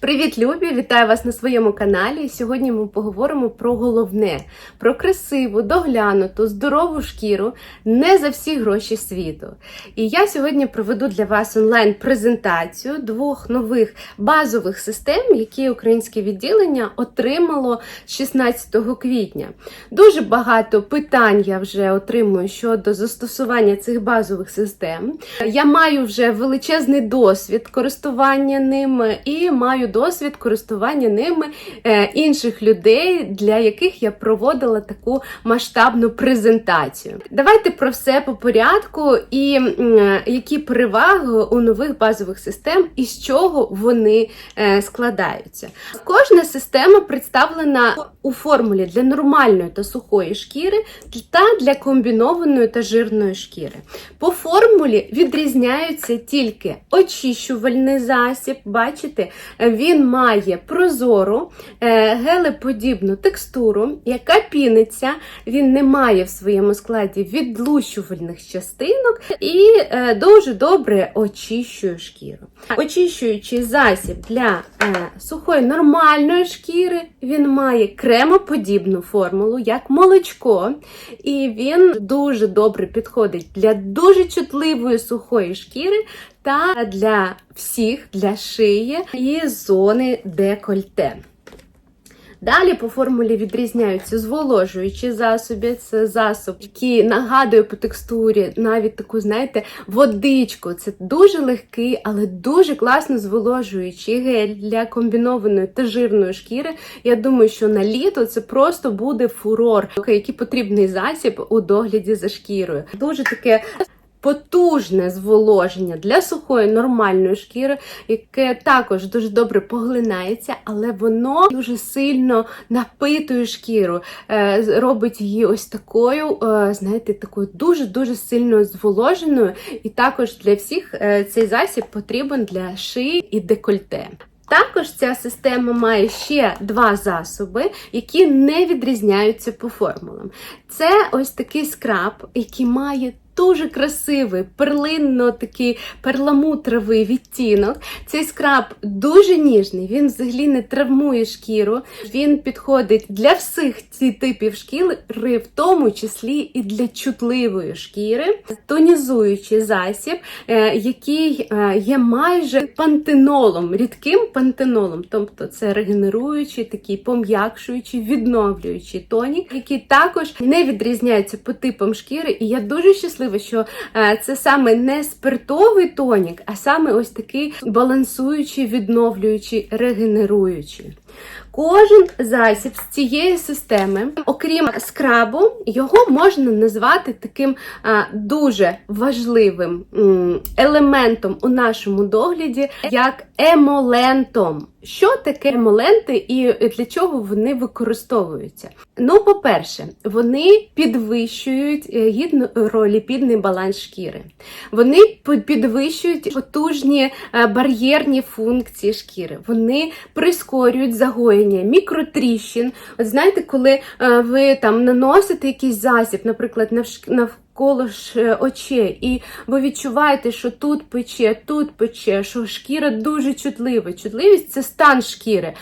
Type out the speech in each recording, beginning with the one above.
Привіт, любі! Вітаю вас на своєму каналі. Сьогодні ми поговоримо про головне, про красиву, доглянуту, здорову шкіру не за всі гроші світу. І я сьогодні проведу для вас онлайн-презентацію двох нових базових систем, які українське відділення отримало 16 квітня. Дуже багато питань я вже отримую щодо застосування цих базових систем. Я маю вже величезний досвід користування ними і маю досвід користування ними е, інших людей, для яких я проводила таку масштабну презентацію. Давайте про все по порядку і м, які переваги у нових базових систем і з чого вони е, складаються. Кожна система представлена у формулі для нормальної та сухої шкіри та для комбінованої та жирної шкіри. По формулі відрізняються тільки очищувальний засіб, бачите, він має прозору е, гелеподібну текстуру, яка піниться, він не має в своєму складі відлущувальних частинок і е, дуже добре очищує шкіру. Очищуючий засіб для е, сухої нормальної шкіри, він має кремоподібну формулу, як молочко, і він дуже добре підходить для дуже чутливої сухої шкіри та для всіх, для шиї і зони декольте. Далі по формулі відрізняються зволожуючі засоби. Це засоб, який нагадує по текстурі навіть таку, знаєте, водичку. Це дуже легкий, але дуже класно зволожуючий гель для комбінованої та жирної шкіри. Я думаю, що на літо це просто буде фурор, який потрібний засіб у догляді за шкірою. Дуже таке. Потужне зволоження для сухої нормальної шкіри, яке також дуже добре поглинається, але воно дуже сильно напитує шкіру, е, робить її ось такою, е, знаєте, такою дуже-дуже сильно зволоженою. І також для всіх е, цей засіб потрібен для шиї і декольте. Також ця система має ще два засоби, які не відрізняються по формулам. Це ось такий скраб, який має дуже красивий, перлинно такий перламутровий відтінок. Цей скраб дуже ніжний, він взагалі не травмує шкіру. Він підходить для всіх ці типів шкіри, в тому числі і для чутливої шкіри, тонізуючий засіб, е, який е, є майже пантенолом, рідким пантенолом, тобто це регенеруючий, такий пом'якшуючий, відновлюючий тонік, який також не відрізняється по типам шкіри. І я дуже щаслива, що е, це саме не спиртовий тонік, а саме ось такий балансуючий, відновлюючий, регенеруючий. Кожен засіб з цієї системи, окрім скрабу, його можна назвати таким дуже важливим елементом у нашому догляді, як емолентом. Що таке емоленти і для чого вони використовуються? Ну, по-перше, вони підвищують е, гідроліпідний баланс шкіри. Вони підвищують потужні е, бар'єрні функції шкіри. Вони прискорюють загоєння мікротріщин. От знаєте, коли е, ви там наносите якийсь засіб, наприклад, навколо коло ж очей, і ви відчуваєте, що тут пече, тут пече, що шкіра дуже чутлива. Чутливість це стан шкіри,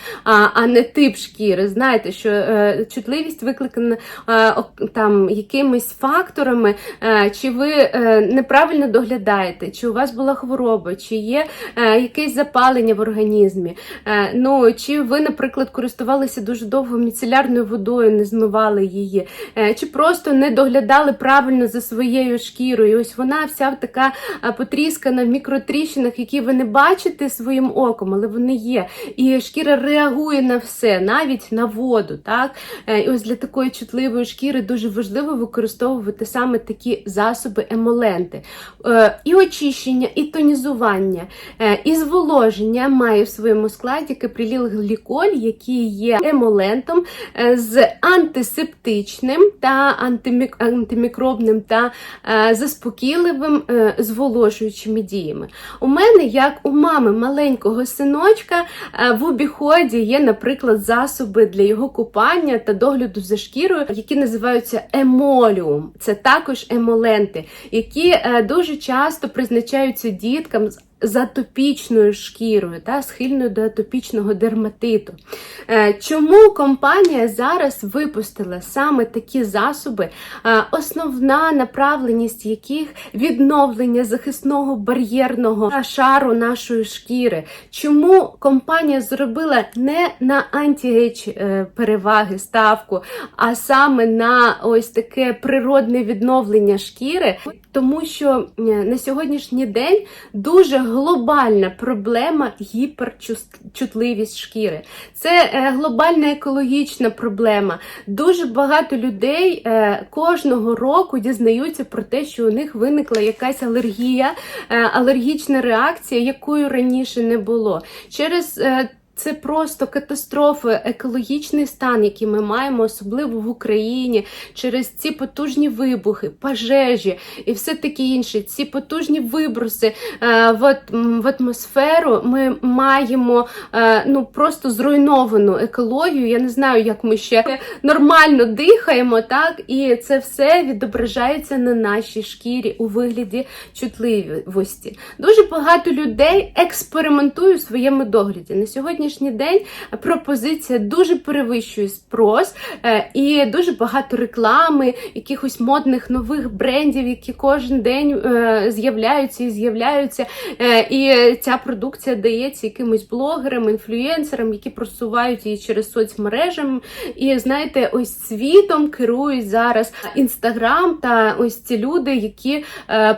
а не тип шкіри. Знаєте, що е, чутливість викликана е, там якимись факторами, е, чи ви е, неправильно доглядаєте, чи у вас була хвороба, чи є е, якесь запалення в організмі. Е, ну, Чи ви, наприклад, користувалися дуже довго міцелярною водою, не змивали її, е, чи просто не доглядали правильно за своєю шкірою. Ось вона вся така потріскана в мікротріщинах, які ви не бачите своїм оком, але вони є. І шкіра реагує на все, навіть на воду. Так? Е, і ось для такої чутливої шкіри дуже важливо використовувати саме такі засоби емоленти. Е, і очищення, і тонізування, е, і зволоження має в своєму складі каприліл-гліколь, який є емолентом з антисептичним та антимікробним та та е, заспокійливим е, зволожуючими діями. У мене, як у мами маленького синочка, е, в обіході є, наприклад, засоби для його купання та догляду за шкірою, які називаються емоліум. Це також емоленти, які дуже часто призначаються діткам з з атопічною шкірою, та, схильною до атопічного дерматиту. Е, Чому компанія зараз випустила саме такі засоби, е, основна направленість яких відновлення захисного бар'єрного шару нашої шкіри? Чому компанія зробила не на антігейдж е, переваги ставку, а саме на ось таке природне відновлення шкіри? Тому що на сьогоднішній день дуже глобальна проблема гіперчутливість шкіри. Це е, глобальна екологічна проблема. Дуже багато людей е, кожного року дізнаються про те, що у них виникла якась алергія, е, алергічна реакція, якої раніше не було. Через це просто катастрофа, екологічний стан, який ми маємо, особливо в Україні, через ці потужні вибухи, пожежі і все таке інше. Ці потужні виброси е, в, в атмосферу. Ми маємо е, ну просто зруйновану екологію. Я не знаю, як ми ще нормально дихаємо, так і це все відображається на нашій шкірі у вигляді чутливості. Дуже багато людей експериментує у своєму догляді. На сьогоднішній день пропозиція дуже перевищує спрос е, і дуже багато реклами, якихось модних нових брендів, які кожен день е, з'являються і з'являються. Е, І ця продукція дається якимось блогерам, інфлюєнсерам, які просувають її через соцмережам. І знаєте, ось світом керують зараз інстаграм та ось ці люди, які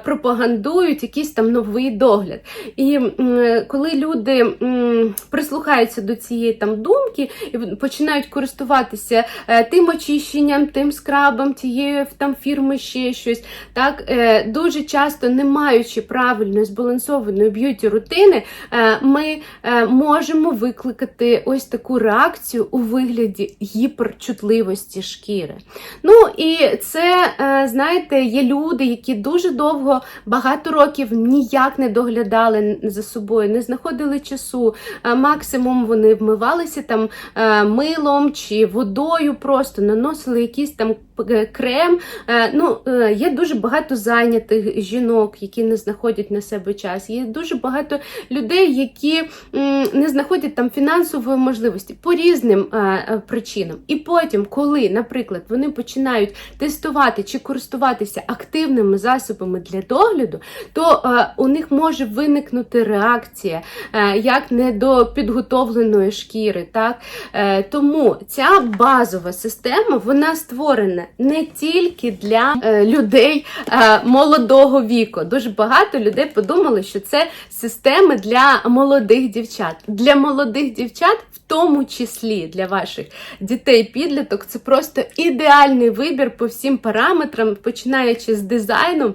пропагандують якийсь там новий догляд. І коли люди м, прислухаються до цієї там думки і починають користуватися е, тим очищенням, тим скрабом, тією там фірми ще щось, так е, дуже часто, не маючи правильної збалансованої б'юті рутини, е, ми можемо викликати ось таку реакцію у вигляді гіперчутливості шкіри. Ну і це, знаєте, є люди, які дуже довго, багато років ніяк не доглядали за собою, не знаходили часу. Е, Максимум вони вмивалися там е, милом чи водою, просто наносили якийсь там крем. Е, Ну, е, є дуже багато зайнятих жінок, які не знаходять на себе час. Є дуже багато людей, які не знаходять там фінансової можливості по різним е, е, причинам. І потім, коли, наприклад, вони починають тестувати чи користуватися активними засобами для догляду, то е, у них може виникнути реакція е, як не до підготовленої шкіри. Так? Е, тому ця базова система вона створена не тільки для е, людей е, молодого віку. Дуже багато людей подумали, що це системи для молодих дівчат. Для молодих дівчат, в тому числі для ваших дітей-підліток, це просто ідеальний вибір по всім параметрам, починаючи з дизайну.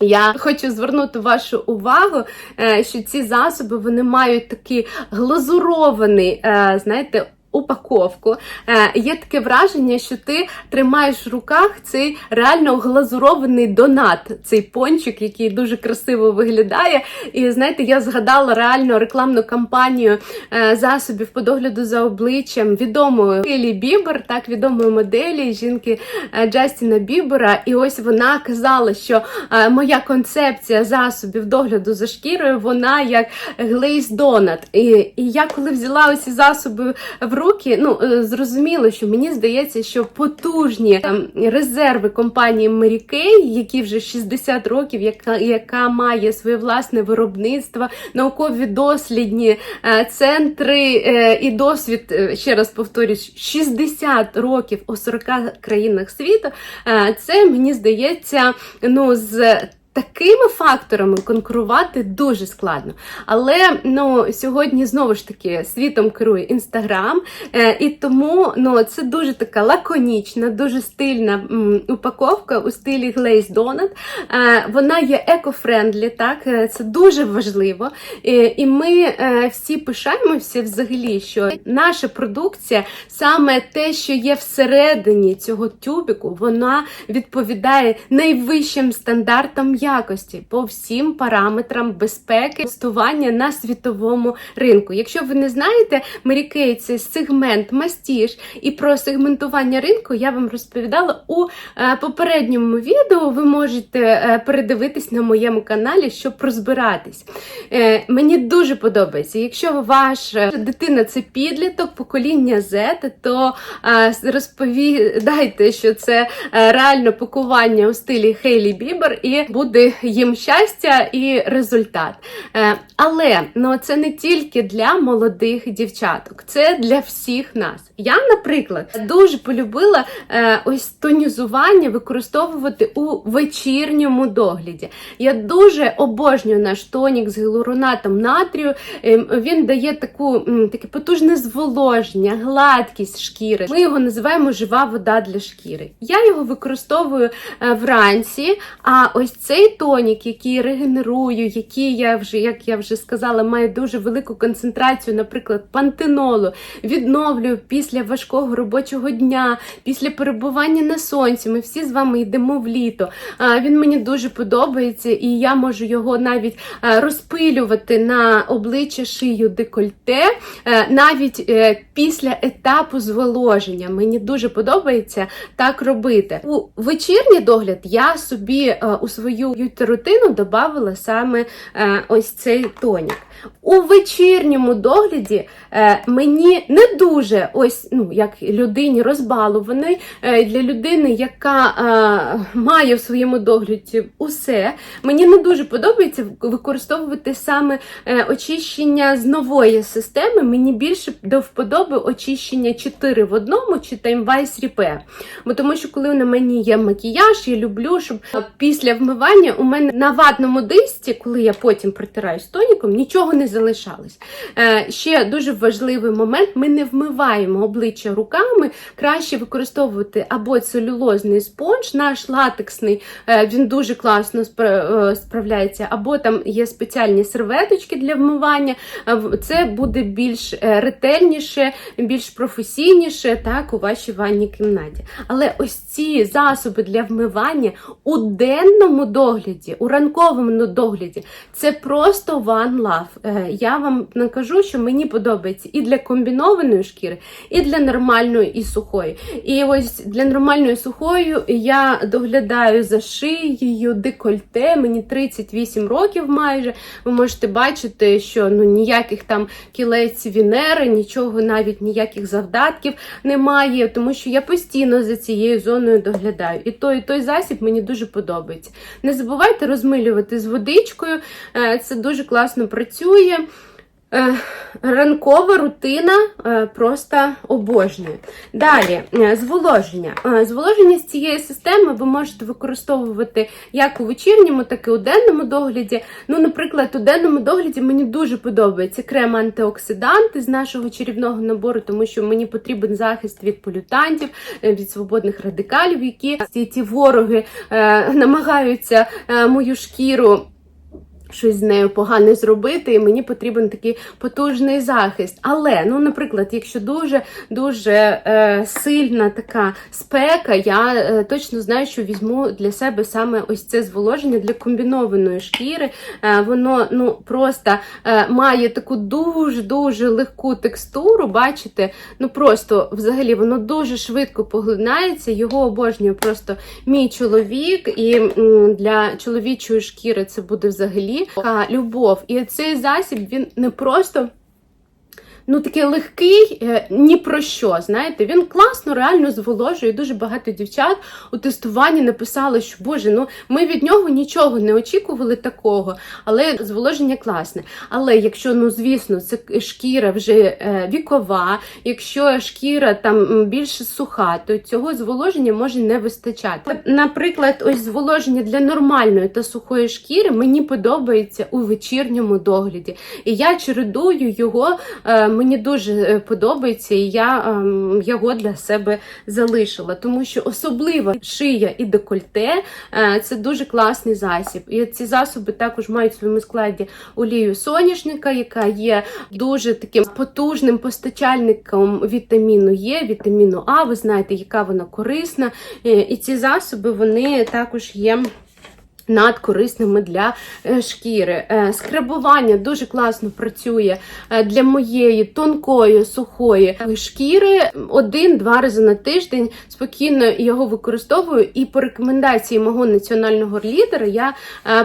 Я хочу звернути вашу увагу, е, що ці засоби вони мають такий глазурований, е, знаєте, упаковку. Е, Є таке враження, що ти тримаєш в руках цей реально глазурований донат, цей пончик, який дуже красиво виглядає. І знаєте, я згадала реально рекламну кампанію е, засобів по догляду за обличчям відомої Хейлі Бібер, так відомої моделі жінки е, Джастіна Бібера. І ось вона казала, що моя концепція засобів догляду за шкірою, вона як глейс донат. І, і я коли взяла ці засоби в руки, ну е, зрозуміло, що мені здається, що потужні там резерви компанії Mary Kay, які вже 60 років, яка, яка має своє власне виробництво, наукові дослідні е, центри е, і досвід, е, ще раз повторюсь, 60 років у 40 країнах світу. е, Це мені здається, ну з. Такими факторами конкурувати дуже складно. Але ну, сьогодні знову ж таки світом керує інстаграм, е, і тому ну, це дуже така лаконічна, дуже стильна упаковка у стилі Glaze Donut. Е, вона є еко-френдлі, так, е, це дуже важливо. І, ми всі пишаємося взагалі, що наша продукція, саме те, що є всередині цього тюбіку, вона відповідає найвищим стандартам якості, по всім параметрам безпеки тестування на світовому ринку. Якщо ви не знаєте, Mary Kay – це сегмент мастіж, і про сегментування ринку я вам розповідала у е, попередньому відео. Ви можете е, передивитись на моєму каналі, щоб розбиратись. Е, Мені дуже подобається. Якщо ваша дитина це підліток, покоління Z, то розповідайте, що це реально пакування у стилі Хейлі Бібер, і буде їм щастя і результат. Е, Але ну, це не тільки для молодих дівчаток, це для всіх нас. Я, наприклад, дуже полюбила е, ось тонізування використовувати у вечірньому догляді. Я дуже обожнюю наш тонік з гіалуронатом натрію. Ем, Він дає таку, таке потужне зволоження, гладкість шкіри. Ми його називаємо жива вода для шкіри. Я його використовую е, вранці. А ось цей тонік, який регенерую, який я вже, як я вже сказала, має дуже велику концентрацію, наприклад, пантенолу, відновлюю після важкого робочого дня, після перебування на сонці. Ми всі з вами йдемо в літо. Він мені дуже подобається, і я можу його навіть е, розпилювати на обличчя шию декольте, е, навіть е, після етапу зволоження. Мені дуже подобається так робити. У вечірній догляд я собі у свою рутину додавала саме е, ось цей тонік. У вечірньому догляді е, мені не дуже ось ну як людині розбалований, е, для людини, яка е, має в своєму догляді усе. Мені не дуже подобається використовувати саме очищення з нової системи. Мені більше до вподоби очищення 4 в одному чи Таймвайс Repair. Бо тому що коли на мені є макіяж, я люблю, щоб після вмивання у мене на ватному дисці, коли я потім протираю з тоніком, нічого не залишалось. Е, ще дуже важливий момент: ми не вмиваємо обличчя руками, краще використовувати або целюлозний спонж, наш латексний, е, він дуже класно е, справляється, або там є спеціальні серветочки для вмивання. Це буде більш ретельніше, більш професійніше, так, у вашій ванній кімнаті. Але ось ці засоби для вмивання у денному догляді, у ранковому догляді, це просто one love. Е, Я вам накажу, що мені подобається і для комбінованої шкіри, і для нормальної і сухої. І ось для нормальної сухої я доглядаю за шиєю, декольте, мені 38 років майже. Ви можете бачити, що ну ніяких там кілець Венери, нічого, навіть ніяких завдатків немає, тому що я постійно за цією зоною доглядаю. І той, і той засіб мені дуже подобається. Не забувайте розмилювати з водичкою, е, це дуже класно працює. Е, Ранкова рутина е, просто обожнюю. Далі, е, зволоження. Зволоження з цієї системи ви можете використовувати як у вечірньому, так і у денному догляді. Ну, наприклад, у денному догляді мені дуже подобається крем антиоксиданти з нашого чарівного набору, тому що мені потрібен захист від полютантів, від свободних радикалів, які ці, ці вороги намагаються мою шкіру щось з нею погане зробити, і мені потрібен такий потужний захист. Але, ну, наприклад, якщо дуже дуже е, сильна така спека, я е, точно знаю, що візьму для себе саме ось це зволоження для комбінованої шкіри. Е, воно ну просто е, має таку дуже-дуже легку текстуру. Бачите, ну просто взагалі воно дуже швидко поглинається. Його обожнює просто мій чоловік, і м, для чоловічої шкіри це буде взагалі любов. І цей засіб він не просто. Ну, такий легкий, е, ні про що. Знаєте, він класно, реально зволожує. Дуже багато дівчат у тестуванні написали, що Боже, ну ми від нього нічого не очікували такого, але зволоження класне. Але якщо, ну звісно, це шкіра вже е, вікова, якщо шкіра там м, більш суха, то цього зволоження може не вистачати. Наприклад, ось зволоження для нормальної та сухої шкіри мені подобається у вечірньому догляді. І я чередую його. Мені дуже е, подобається, і я ем, його для себе залишила, тому що особливо шия і декольте е, це дуже класний засіб. І ці засоби також мають в своєму складі олію соняшника, яка є дуже таким потужним постачальником вітаміну Е, вітаміну А. Ви знаєте, яка вона корисна. Е, І ці засоби вони також є надкорисними для е, шкіри. Е, Скрабування дуже класно працює е, для моєї тонкої, сухої шкіри один-два рази на тиждень. Спокійно його використовую. І по рекомендації мого національного лідера я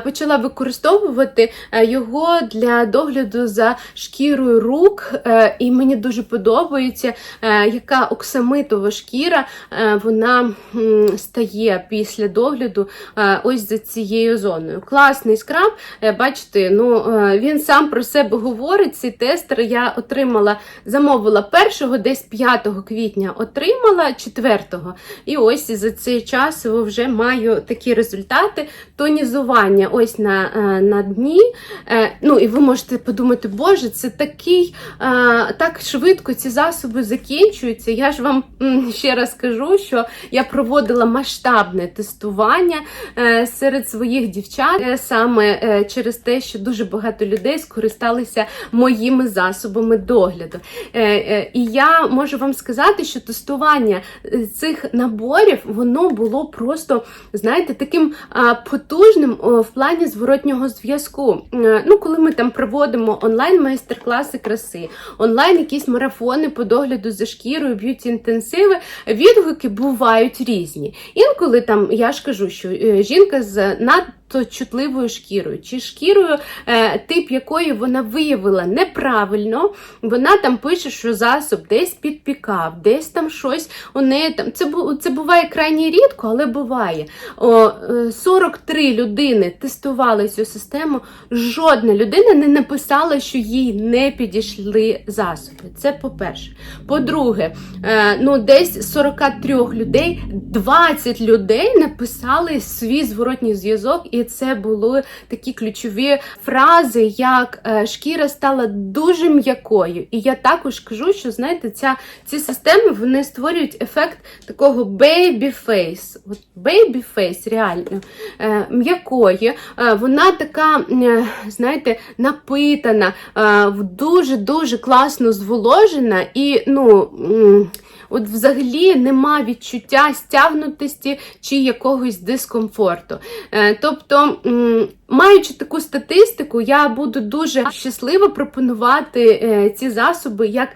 почала використовувати його для догляду за шкірою рук. І мені дуже подобається, яка оксамитова шкіра вона стає після догляду ось за цією зоною. Класний скраб, е, бачите, ну е, він сам про себе говорить. Цей тестер я отримала, замовила першого, десь 5 квітня отримала 4-го. І ось за цей час вже маю такі результати. Тонізування ось на, е, на дні. Ну і ви можете подумати, боже, це такий так швидко ці засоби закінчуються. Я ж вам ще раз кажу, що я проводила масштабне тестування серед своїх дівчат е, саме е, через те, що дуже багато людей скористалися моїми засобами догляду. Е, І я можу вам сказати, що тестування цих наборів воно було просто, знаєте, таким потужним в плані зворотнього зв'язку. Ну, коли ми там проводимо онлайн майстер-класи краси, онлайн якісь марафони по догляду за шкірою, б'юті інтенсиви, відгуки бувають різні. Інколи там я ж кажу, що жінка з not надто чутливою шкірою, чи шкірою, е, тип якої вона виявила неправильно, вона там пише, що засоб десь підпікав, десь там щось у неї там. Це, це буває крайні рідко, але буває. О, е, 43 людини тестували цю систему. Жодна людина не написала, що їй не підійшли засоби. Це по-перше. По-друге, е, ну десь з 43 людей 20 людей написали свій зворотній зв'язок, і це були такі ключові фрази, як е, шкіра стала дуже м'якою. І я також кажу, що знаєте, ця, ці системи вони створюють ефект такого face. От face, реально е, м'якої. Е, вона така, знаєте, напитана, е, дуже-дуже класно зволожена і, ну. От взагалі нема відчуття стягнутості чи якогось дискомфорту. Е, тобто, маючи таку статистику, я буду дуже щаслива пропонувати е, ці засоби як.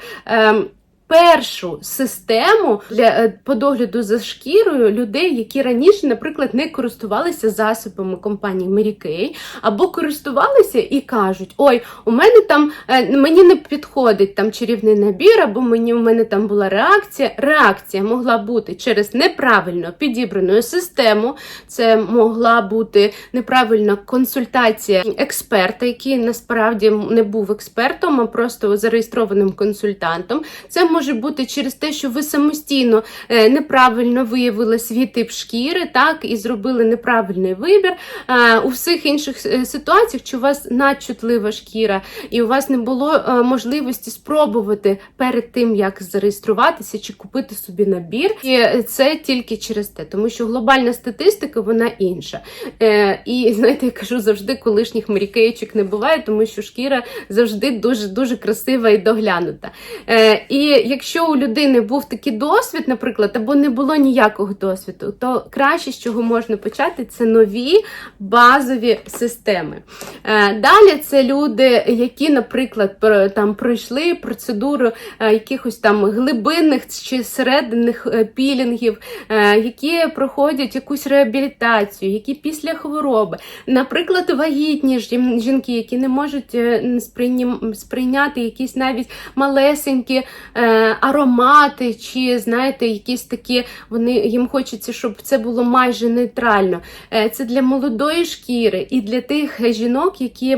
Першу систему для е, по догляду за шкірою людей, які раніше, наприклад, не користувалися засобами компанії Mary Kay, або користувалися і кажуть: ой, у мене там е, мені не підходить там чарівний набір, або мені у мене там була реакція. Реакція могла бути через неправильно підібрану систему. Це могла бути неправильна консультація експерта, який насправді не був експертом, а просто зареєстрованим консультантом. Це може бути через те, що ви самостійно е, неправильно виявили свій тип шкіри, так і зробили неправильний вибір. Е, У всіх інших е, ситуаціях, чи у вас надчутлива шкіра, і у вас не було можливості спробувати перед тим, як зареєструватися чи купити собі набір. І це тільки через те, тому що глобальна статистика вона інша. І знаєте, я кажу завжди, колишніх мрікеєчок не буває, тому що шкіра завжди дуже дуже красива і доглянута. І якщо у людини був такий досвід, наприклад, або не було ніякого досвіду, то краще, з чого можна почати, це нові базові системи. Е, Далі це люди, які, наприклад, там пройшли процедуру е, якихось там глибинних чи серединних е, пілінгів, які проходять якусь реабілітацію, які після хвороби, наприклад, вагітні жінки, які не можуть сприйняти якісь навіть малесенькі аромати, чи знаєте, якісь такі вони їм хочеться, щоб це було майже нейтрально. Е, Це для молодої шкіри і для тих жінок, які.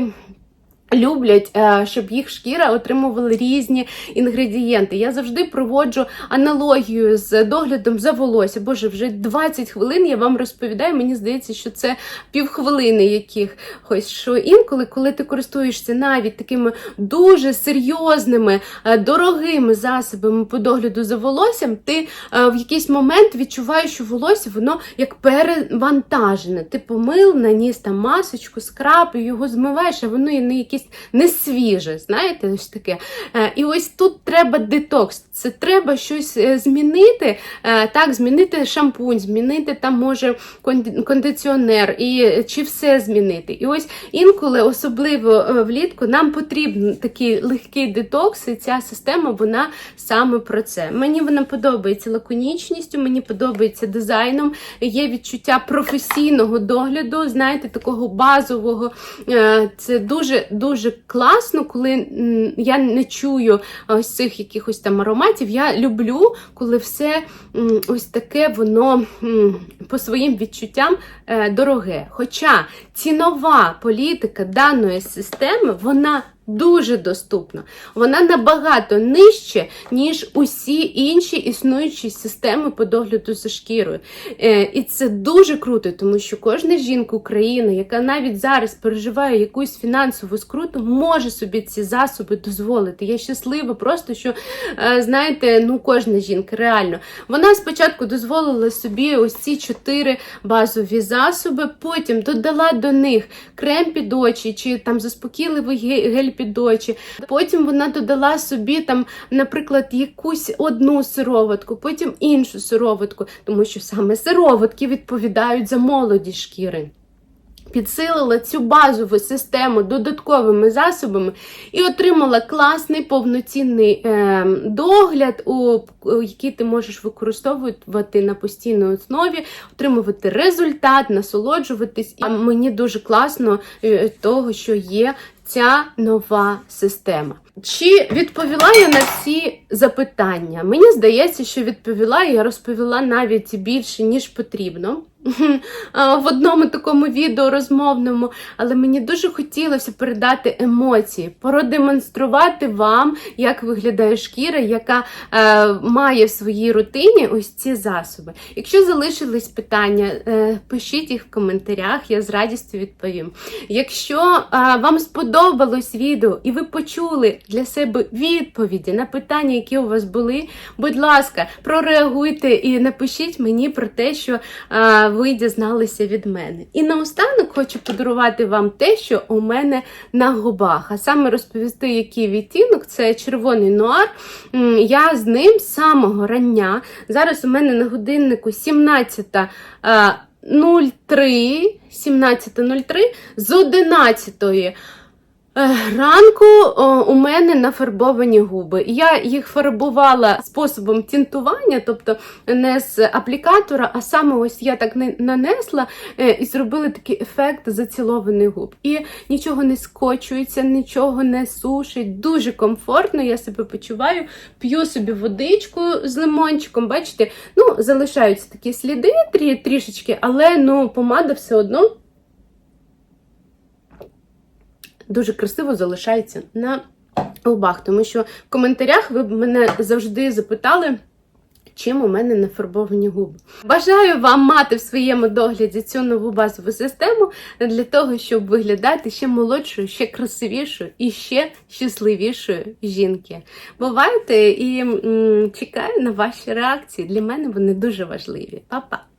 Люблять, е, щоб їх шкіра отримувала різні інгредієнти. Я завжди проводжу аналогію з доглядом за волосся. Боже, вже 20 хвилин я вам розповідаю. Мені здається, що це півхвилини якихось. Що інколи, коли ти користуєшся навіть такими дуже серйозними, е, дорогими засобами по догляду за волоссям, ти е, в якийсь момент відчуваєш, що волосся воно як перевантажене. Ти помил, наніс там масочку, скраб, і його змиваєш, а воно і не якесь якесь не свіже, знаєте, ось таке. Е, І ось тут треба детокс. Це треба щось е, змінити. Е, Так, змінити шампунь, змінити там може кондиціонер, і чи все змінити. І ось інколи, особливо влітку, нам потрібен такий легкий детокс, і ця система вона саме про це. Мені вона подобається лаконічністю, мені подобається дизайном. Є відчуття професійного догляду, знаєте, такого базового. Це дуже дуже класно, коли я не чую ось цих якихось там ароматів. Я люблю, коли все ось таке воно по своїм відчуттям е, дороге. Хоча цінова політика даної системи, вона дуже доступна. Вона набагато нижче, ніж усі інші існуючі системи по догляду за шкірою. Е, і це дуже круто, тому що кожна жінка України, яка навіть зараз переживає якусь фінансову скруту, може собі ці засоби дозволити. Я щаслива, просто що е, знаєте, ну кожна жінка реально. Вона спочатку дозволила собі ось ці чотири базові засоби, потім додала до них крем під очі чи там заспокійливий ге- гель під очі. Потім вона додала собі там, наприклад, якусь одну сироватку, потім іншу сироватку, тому що саме сироватки відповідають за молоді шкіри. Підсилила цю базову систему додатковими засобами і отримала класний повноцінний е, догляд, у, який ти можеш використовувати на постійній основі, отримувати результат, насолоджуватись. А мені дуже класно е, того, що є ця нова система. Чи відповіла я на всі запитання? Мені здається, що відповіла, я розповіла навіть більше, ніж потрібно. В одному такому відео розмовному, але мені дуже хотілося передати емоції, продемонструвати вам, як виглядає шкіра, яка е, має в своїй рутині ось ці засоби. Якщо залишились питання, е, пишіть їх в коментарях, я з радістю відповім. Якщо е, вам сподобалось відео і ви почули для себе відповіді на питання, які у вас були, будь ласка, прореагуйте і напишіть мені про те, що е, ви дізналися від мене. І наостанок хочу подарувати вам те, що у мене на губах, а саме розповісти, який відтінок це червоний нуар. Я з ним з самого рання. Зараз у мене на годиннику 17. е, 03, 17.03 з 11 Е, Ранку о, у мене нафарбовані губи. Я їх фарбувала способом тінтування, тобто не з аплікатора, а саме ось я так не нанесла е, і зробила такий ефект зацілованих губ. І нічого не скочується, нічого не сушить. Дуже комфортно, я себе почуваю, п'ю собі водичку з лимончиком. Бачите, ну, залишаються такі сліди трі, трішечки, але ну, помада все одно дуже красиво залишається на лбах. Тому що в коментарях ви мене завжди запитали. Чим у мене нафарбовані губи. Бажаю вам мати в своєму догляді цю нову базову систему для того, щоб виглядати ще молодшою, ще красивішою і ще щасливішою жінки. Бувайте і м, чекаю на ваші реакції. Для мене вони дуже важливі. Па-па!